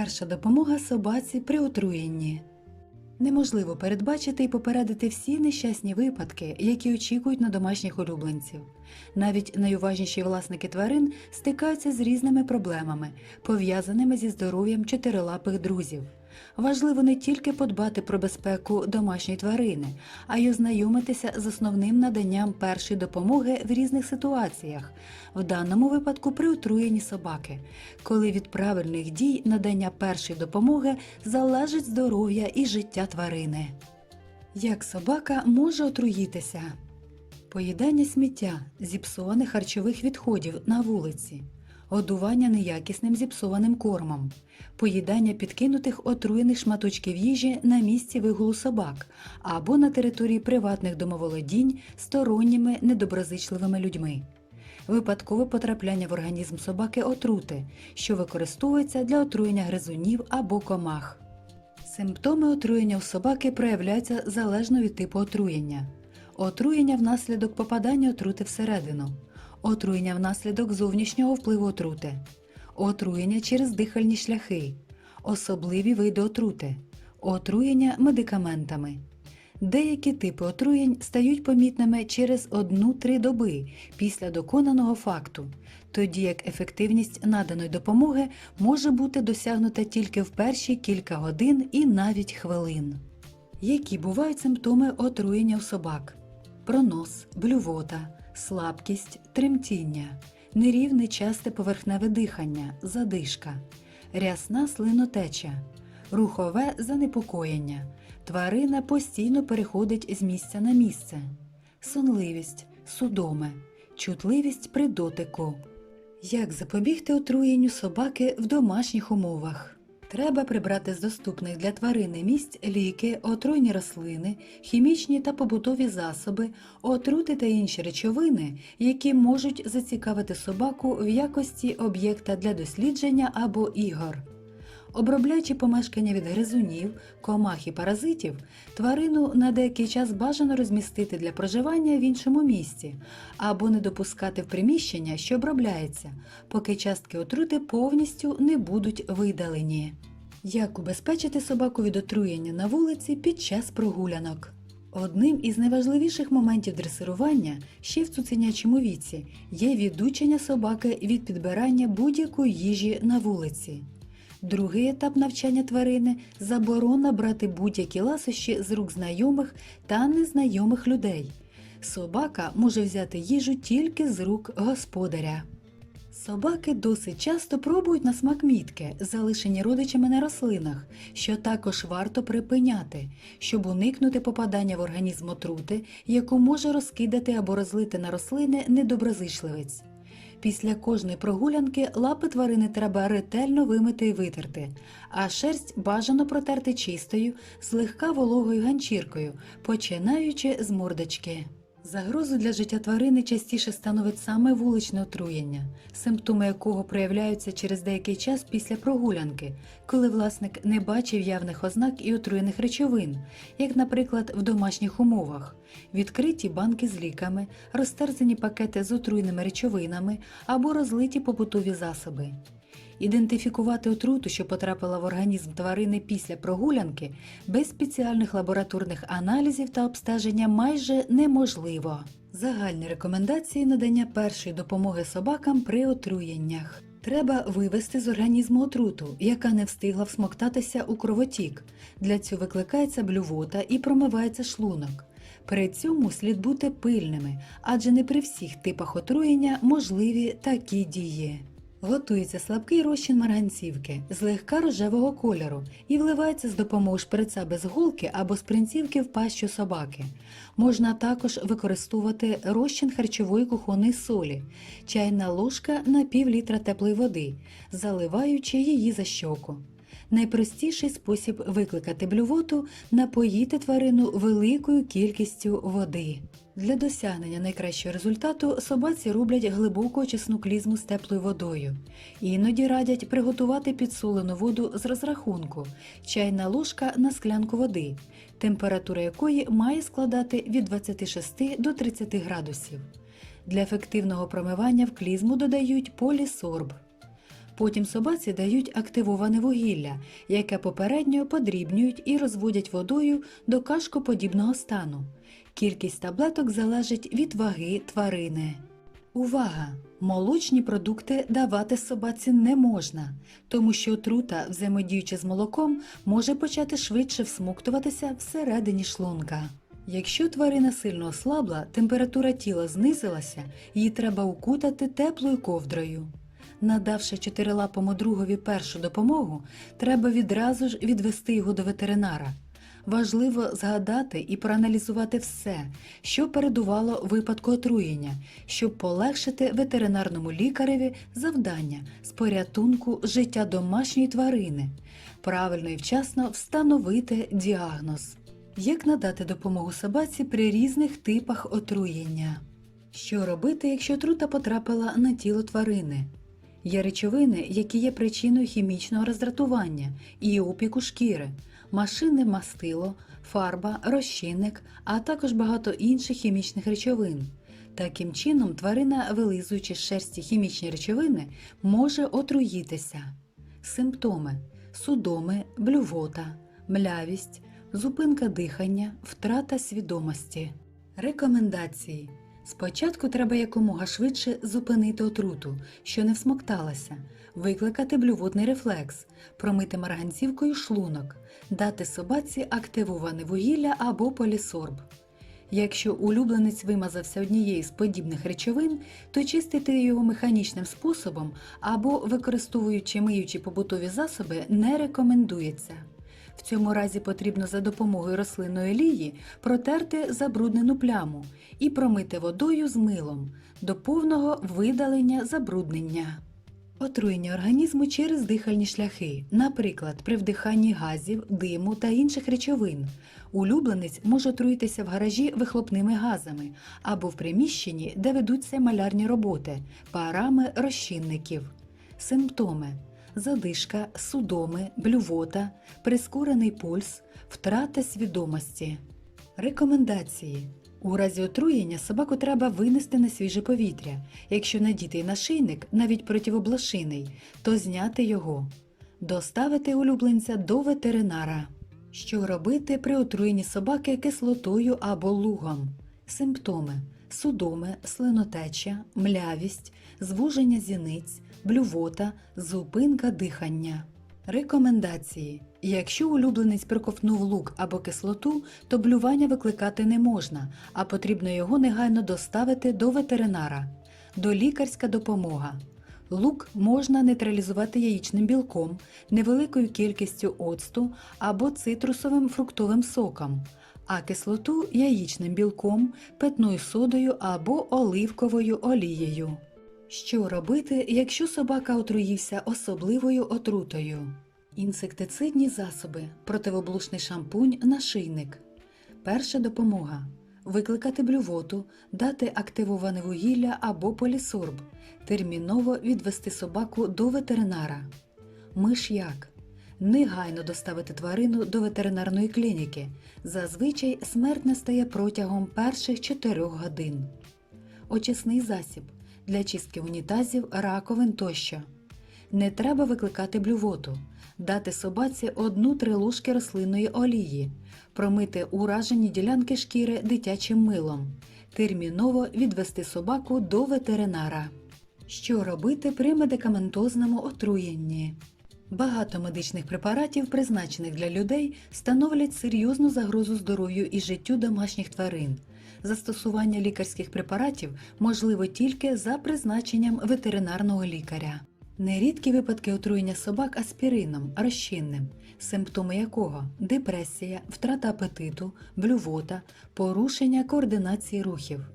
Перша допомога собаці при отруєнні. Неможливо передбачити і попередити всі нещасні випадки, які очікують на домашніх улюбленців. Навіть найуважніші власники тварин стикаються з різними проблемами, пов'язаними зі здоров'ям чотирилапих друзів. Важливо не тільки подбати про безпеку домашньої тварини, а й ознайомитися з основним наданням першої допомоги в різних ситуаціях, в даному випадку при отруєнні собаки, коли від правильних дій надання першої допомоги залежить здоров'я і життя тварини. Як собака може отруїтися? Поїдання сміття, зіпсованих харчових відходів на вулиці, годування неякісним зіпсованим кормом, поїдання підкинутих отруєних шматочків їжі на місці вигулу собак або на території приватних домоволодінь сторонніми недоброзичливими людьми. Випадкове потрапляння в організм собаки отрути, що використовується для отруєння гризунів або комах. Симптоми отруєння у собаки проявляються залежно від типу отруєння. Отруєння внаслідок попадання отрути всередину, отруєння внаслідок зовнішнього впливу отрути, отруєння через дихальні шляхи, особливі види отрути, отруєння медикаментами. Деякі типи отруєнь стають помітними через 1-3 доби після доконаного факту, тоді як ефективність наданої допомоги може бути досягнута тільки в перші кілька годин і навіть хвилин. Які бувають симптоми отруєння у собак? Пронос, блювота, слабкість, тремтіння, нерівне часте поверхневе дихання, задишка, рясна слинотеча, рухове занепокоєння. Тварина постійно переходить з місця на місце, сонливість, судоме, чутливість при дотику. Як запобігти отруєнню собаки в домашніх умовах? Треба прибрати з доступних для тварини місць ліки, отруйні рослини, хімічні та побутові засоби, отрути та інші речовини, які можуть зацікавити собаку в якості об'єкта для дослідження або ігор. Обробляючи помешкання від гризунів, комах і паразитів, тварину на деякий час бажано розмістити для проживання в іншому місці або не допускати в приміщення, що обробляється, поки частки отрути повністю не будуть видалені. Як убезпечити собаку від отруєння на вулиці під час прогулянок? Одним із найважливіших моментів дресирування ще в цуценячому віці є відучення собаки від підбирання будь-якої їжі на вулиці. Другий етап навчання тварини заборона брати будь-які ласощі з рук знайомих та незнайомих людей. Собака може взяти їжу тільки з рук господаря. Собаки досить часто пробують на смак мітки, залишені родичами на рослинах, що також варто припиняти, щоб уникнути попадання в організм отрути, яку може розкидати або розлити на рослини недоброзичливець. Після кожної прогулянки лапи тварини треба ретельно вимити і витерти, а шерсть бажано протерти чистою, злегка вологою ганчіркою, починаючи з мордочки. Загрозу для життя тварини частіше становить саме вуличне отруєння, симптоми якого проявляються через деякий час після прогулянки, коли власник не бачив явних ознак і отруєних речовин, як, наприклад, в домашніх умовах, відкриті банки з ліками, розтерзані пакети з отруєними речовинами або розлиті побутові засоби. Ідентифікувати отруту, що потрапила в організм тварини після прогулянки, без спеціальних лабораторних аналізів та обстеження майже неможливо. Загальні рекомендації надання першої допомоги собакам при отруєннях. Треба вивести з організму отруту, яка не встигла всмоктатися у кровотік. Для цього викликається блювота і промивається шлунок. При цьому слід бути пильними, адже не при всіх типах отруєння можливі такі дії. Готується слабкий розчин марганцівки злегка рожевого кольору і вливається з допомогою шприца без голки або спринцівки в пащу собаки. Можна також використовувати розчин харчової кухонної солі, чайна ложка на пів літра теплої води, заливаючи її за щоку. Найпростіший спосіб викликати блювоту напоїти тварину великою кількістю води. Для досягнення найкращого результату собаці роблять глибоку очисну клізму з теплою водою. Іноді радять приготувати підсолену воду з розрахунку, чайна ложка на склянку води, температура якої має складати від 26 до 30 градусів. Для ефективного промивання в клізму додають полісорб. Потім собаці дають активоване вугілля, яке попередньо подрібнюють і розводять водою до кашкоподібного стану. Кількість таблеток залежить від ваги тварини. Увага! Молочні продукти давати собаці не можна, тому що отрута, взаємодіючи з молоком, може почати швидше всмоктуватися всередині шлунка. Якщо тварина сильно ослабла, температура тіла знизилася, її треба укутати теплою ковдрою. Надавши чотирилапому другові першу допомогу, треба відразу ж відвести його до ветеринара. Важливо згадати і проаналізувати все, що передувало випадку отруєння, щоб полегшити ветеринарному лікареві завдання з порятунку життя домашньої тварини, правильно і вчасно встановити діагноз. Як надати допомогу собаці при різних типах отруєння? Що робити, якщо отрута потрапила на тіло тварини? Є речовини, які є причиною хімічного роздратування і опіку шкіри, машинне мастило, фарба, розчинник, а також багато інших хімічних речовин. Таким чином, тварина, вилизуючи з шерсті хімічні речовини, може отруїтися. Симптоми судоми, блювота, млявість, зупинка дихання, втрата свідомості. Рекомендації. Спочатку треба якомога швидше зупинити отруту, що не всмокталася, викликати блювотний рефлекс, промити марганцівкою шлунок, дати собаці активоване вугілля або полісорб. Якщо улюбленець вимазався однією з подібних речовин, то чистити його механічним способом або використовуючи миючі побутові засоби не рекомендується. В цьому разі потрібно за допомогою рослинної олії протерти забруднену пляму і промити водою з милом до повного видалення забруднення. Отруєння організму через дихальні шляхи, наприклад, при вдиханні газів, диму та інших речовин. Улюбленець може отруїтися в гаражі вихлопними газами або в приміщенні, де ведуться малярні роботи, парами розчинників. Симптоми задишка, судоми, блювота, прискорений пульс, втрата свідомості. Рекомендації. У разі отруєння собаку треба винести на свіже повітря. Якщо надітий нашийник, навіть противоблошиний, то зняти його. Доставити улюбленця до ветеринара. Що робити при отруєнні собаки кислотою або лугом? Симптоми: судоми, слинотеча, млявість, звуження зіниць, блювота, зупинка дихання. Рекомендації. Якщо улюбленець приковтнув лук або кислоту, то блювання викликати не можна, а потрібно його негайно доставити до ветеринара. Долікарська допомога. Лук можна нейтралізувати яєчним білком, невеликою кількістю оцту або цитрусовим фруктовим соком, а кислоту яєчним білком, питною содою або оливковою олією. Що робити, якщо собака отруївся особливою отрутою? Інсектицидні засоби, противоблушний шампунь, нашийник. Перша допомога. Викликати блювоту, дати активоване вугілля або полісорб, терміново відвести собаку до ветеринара. Миш'як. Негайно доставити тварину до ветеринарної клініки. Зазвичай смерть настає протягом перших 4 годин. Очисний засіб для чистки унітазів, раковин тощо. Не треба викликати блювоту, дати собаці одну-три ложки рослинної олії, промити уражені ділянки шкіри дитячим милом, терміново відвести собаку до ветеринара. Що робити при медикаментозному отруєнні? Багато медичних препаратів, призначених для людей, становлять серйозну загрозу здоров'ю і життю домашніх тварин. Застосування лікарських препаратів можливо тільки за призначенням ветеринарного лікаря. Нерідкі випадки отруєння собак аспірином, розчинним, симптоми якого депресія, втрата апетиту, блювота, порушення координації рухів.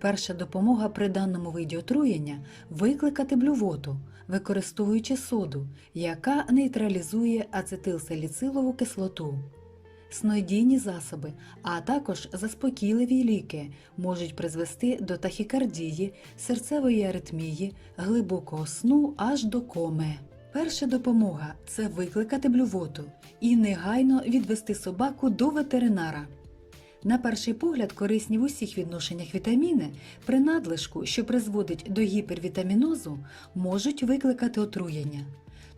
Перша допомога при даному виді отруєння викликати блювоту, використовуючи соду, яка нейтралізує ацетилсаліцилову кислоту. Снодійні засоби, а також заспокійливі ліки можуть призвести до тахікардії, серцевої аритмії, глибокого сну аж до коми. Перша допомога це викликати блювоту і негайно відвести собаку до ветеринара. На перший погляд, корисні в усіх відношеннях вітаміни при надлишку, що призводить до гіпервітамінозу, можуть викликати отруєння.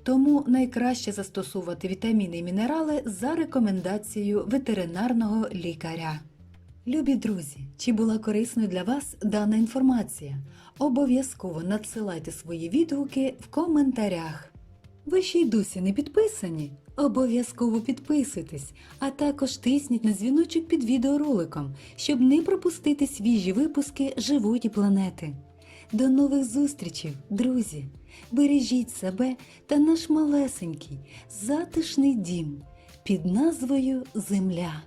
Тому найкраще застосовувати вітаміни і мінерали за рекомендацією ветеринарного лікаря. Любі друзі, чи була корисною для вас дана інформація? Обов'язково надсилайте свої відгуки в коментарях. Ви ще й досі не підписані? Обов'язково підписуйтесь, а також тисніть на дзвіночок під відеороликом, щоб не пропустити свіжі випуски живої планети. До нових зустрічей, друзі! Бережіть себе та наш малесенький, затишний дім під назвою Земля.